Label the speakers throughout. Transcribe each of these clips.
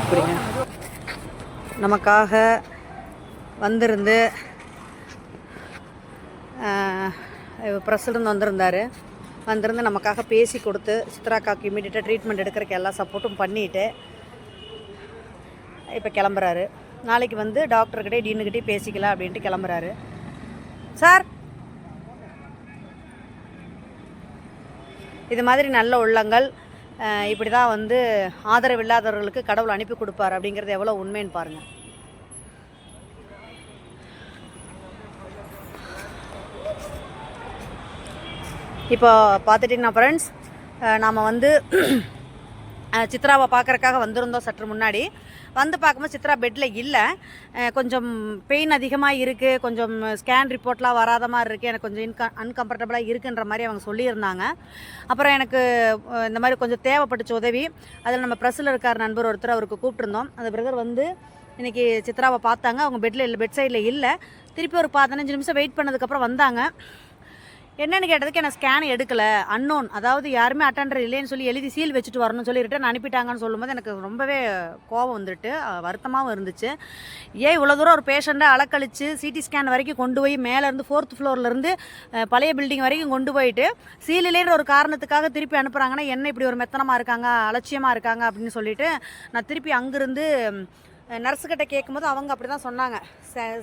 Speaker 1: இப்படிங்க. நமக்காக வந்திருந்து பிரசிடண்ட் வந்திருந்தார். வந்திருந்து நமக்காக பேசி கொடுத்து சித்ராக்காக்கு இமீடியட்டாக ட்ரீட்மெண்ட் எடுக்கிறக்கு எல்லா சப்போர்ட்டும் பண்ணிவிட்டு இப்போ கிளம்புறாரு. நாளைக்கு வந்து டாக்டர்கிட்டே டீனுக்கிட்டே பேசிக்கலாம் அப்படின்ட்டு கிளம்புறாரு. சார்! இது மாதிரி நல்ல உள்ளங்கள் இப்படி தான் வந்து ஆதரவு இல்லாதவர்களுக்கு கடவுள் அனுப்பி கொடுப்பார் அப்படிங்கிறது எவ்வளோ உண்மைன்னு பாருங்கள் இப்போ பார்த்துட்டிங்கன்னா ஃப்ரெண்ட்ஸ் நாம் வந்து சித்ராவை பார்க்குறக்காக வந்திருந்தோம் சற்று முன்னாடி. வந்து பார்க்கும்போது சித்ரா பெட்டில் இல்லை. கொஞ்சம் பெயின் அதிகமாக இருக்குது கொஞ்சம் ஸ்கேன் ரிப்போர்ட்லாம் வராத மாதிரி இருக்குது எனக்கு கொஞ்சம் இன்க அன்கம்ஃபர்டபுளாக இருக்குன்ற மாதிரி அவங்க சொல்லியிருந்தாங்க. அப்புறம் எனக்கு இந்த மாதிரி கொஞ்சம் தேவைப்பட்டுச்சு உதவி. அதில் நம்ம ப்ரெஸ்ஸில் இருக்கார் நண்பர் ஒருத்தர் அவருக்கு கூப்பிட்டுருந்தோம். அந்த பிரதர் வந்து இன்றைக்கி சித்ராவை பார்த்தாங்க. அவங்க பெட்டில் இல்லை பெட் சைடில் இல்லை. திருப்பி ஒரு பதினஞ்சு நிமிஷம் வெயிட் பண்ணதுக்கப்புறம் வந்தாங்க. என்னென்னு கேட்டதுக்கு எனக்கு ஸ்கேன் எடுக்கல. அன்னோன் அதாவது யாருமே அட்டண்டர் இல்லைன்னு சொல்லி எழுதி சீல் வச்சுட்டு வரணும்னு சொல்லி ரிட்டர்ன் அனுப்பிட்டாங்கன்னு சொல்லும்போது எனக்கு ரொம்பவே கோபம் வந்துட்டு வருத்தமாகவும் இருந்துச்சு. ஏன் இவ்வளோ தூரம் ஒரு பேஷண்ட்டை அலக்கழிச்சு சிடி ஸ்கேன் வரைக்கும் கொண்டு போய் மேலேருந்து ஃபோர்த் ஃப்ளோர்லேருந்து பழைய பில்டிங் வரைக்கும் கொண்டு போயிட்டு சீலிலேன்ற ஒரு காரணத்துக்காக திருப்பி அனுப்புகிறாங்கன்னா என்ன இப்படி ஒரு மெத்தனமாக இருக்காங்க அலட்சியமாக இருக்காங்க அப்படின்னு சொல்லிட்டு நான் திருப்பி அங்கேருந்து நர்ஸுக்கிட்ட கேட்கும்போது அவங்க அப்படி தான் சொன்னாங்க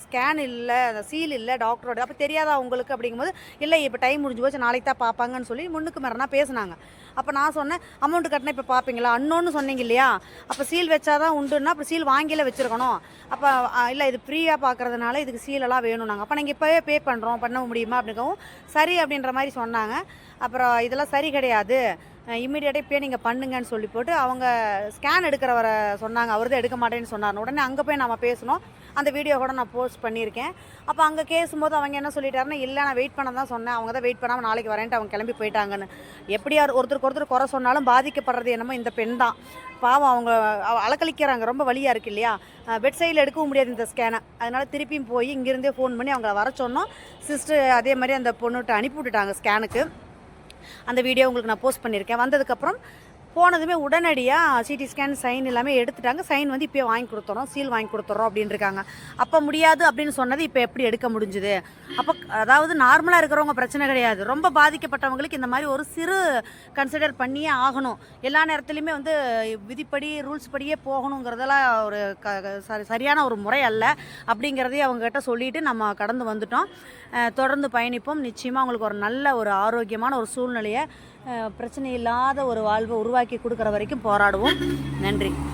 Speaker 1: ஸ்கேன் இல்லை சீல் இல்லை டாக்டரோட அப்போ தெரியாதா உங்களுக்கு அப்படிங்கும்போது இல்லை இப்போ டைம் முடிஞ்சு போச்சு நாளைக்கு தான் பார்ப்பாங்கன்னு சொல்லி முன்னுக்கு மறனா பேசுனாங்க. அப்போ நான் சொன்னேன் அமௌண்ட் கட்டினா இப்போ பார்ப்பீங்களா அன்னோன்னு சொன்னீங்க இல்லையா? அப்போ சீல் வச்சாதான் உண்டுன்னா அப்போ சீல் வாங்கியில் வச்சுருக்கணும். அப்போ இல்லை இது ஃப்ரீயாக பார்க்குறதுனால இதுக்கு சீலெல்லாம் வேணும் நாங்கள் அப்போ நாங்கள் இப்போவே பே பண்ணுறோம் பண்ண முடியுமா அப்படிங்கவும் சரி அப்படின்ற மாதிரி சொன்னாங்க. அப்புறம் இதெல்லாம் சரி கிடையாது. இம்மிடியேட்டாக இப்போயே நீங்கள் பண்ணுங்கன்னு சொல்லி போட்டு அவங்க ஸ்கேன் எடுக்கிறவரை சொன்னாங்க. அவர் தான் எடுக்க மாட்டேன்னு சொன்னார் உடனே அங்கே போய் நம்ம பேசணும். அந்த வீடியோ கூட நான் போஸ்ட் பண்ணியிருக்கேன். அப்போ அங்கே கேசும்போது அவங்க என்ன சொல்லிட்டாருன்னா இல்லை நான் வெயிட் பண்ண தான் சொன்னேன். அவங்க தான் வெயிட் பண்ணாமல் நாளைக்கு வரேன்ட்டு அவங்க கிளம்பி போயிட்டாங்கன்னு. எப்படியா ஒருத்தருக்கு ஒருத்தர் குறை சொன்னாலும் பாதிக்கப்படுறது என்னமோ இந்த பெண் தான். பாவம் அவங்க அலக்கழிக்கிறாங்க. ரொம்ப வழியாக இருக்கு இல்லையா? பெட் சைடில் எடுக்கவும் முடியாது இந்த ஸ்கேனை அதனால் திருப்பியும் போய் இங்கேருந்தே ஃபோன் பண்ணி அவங்கள வர சொன்னோம். சிஸ்டர் அதே மாதிரி அந்த பொண்ணுகிட்ட அனுப்பி விட்டுட்டாங்க ஸ்கேனுக்கு அந்த வீடியோ உங்களுக்கு நான் போஸ்ட் பண்ணியிருக்கேன். வந்ததுக்கப்புறம் போனதுமே உடனடியாக சிடி ஸ்கேன் சைன் எல்லாமே எடுத்துட்டாங்க. சைன் வந்து இப்போயே வாங்கி கொடுத்துறோம். சீல் வாங்கி கொடுத்துறோம் அப்படின்னு இருக்காங்க அப்போ முடியாது அப்படின்னு சொன்னது இப்போ எப்படி எடுக்க முடிஞ்சுது? அப்போ அதாவது நார்மலாக இருக்கிறவங்க பிரச்சனை கிடையாது. ரொம்ப பாதிக்கப்பட்டவங்களுக்கு இந்த மாதிரி ஒரு சிறு கன்சிடர் பண்ணியே ஆகணும். எல்லா நேரத்துலையுமே வந்து விதிப்படி ரூல்ஸ் படியே போகணுங்கிறதெல்லாம் ஒரு க சரியான ஒரு முறை அல்ல. அப்படிங்கிறதையும் அவங்ககிட்ட சொல்லிட்டு நம்ம கடந்து வந்துட்டோம். தொடர்ந்து பயணிப்போம். நிச்சயமாக அவங்களுக்கு ஒரு நல்ல ஒரு ஆரோக்கியமான ஒரு சூழ்நிலையை பிரச்சனை இல்லாத ஒரு வாழ்வை உருவாக்கி கொடுக்குற வரைக்கும் போராடுவோம். நன்றி.